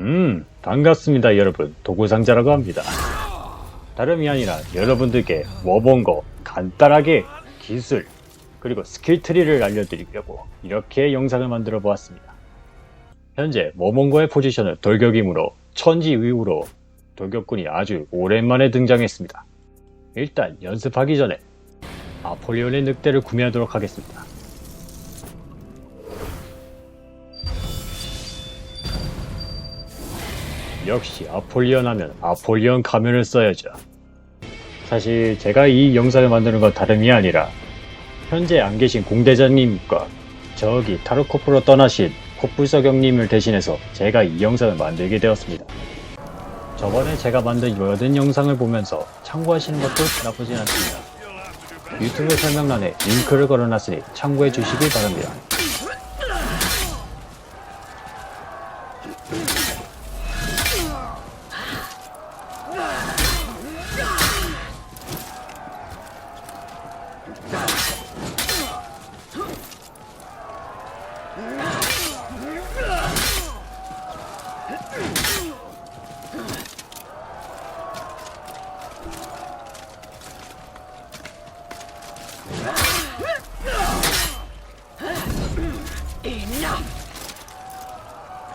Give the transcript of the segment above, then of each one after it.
음, 반갑습니다, 여러분. 도구상자라고 합니다. 다름이 아니라 여러분들께 워본거 간단하게 기술, 그리고 스킬 트리를 알려드리려고 이렇게 영상을 만들어 보았습니다. 현재 워본거의 포지션은 돌격이므로 천지 이후로 돌격군이 아주 오랜만에 등장했습니다. 일단 연습하기 전에 아폴리온의 늑대를 구매하도록 하겠습니다. 역시 아폴리온 하면 아폴리온 가면을 써야죠. 사실 제가 이 영상을 만드는 건 다름이 아니라 현재 안 계신 공대장님과 저기 타르코프로 떠나신 코뿔석영님을 대신해서 제가 이 영상을 만들게 되었습니다. 저번에 제가 만든 모든 영상을 보면서 참고하시는 것도 나쁘진 않습니다. 유튜브 설명란에 링크를 걸어놨으니 참고해 주시기 바랍니다.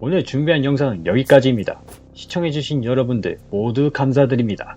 오늘 준비한 영상은 여기까지입니다. 시청해주신 여러분들 모두 감사드립니다.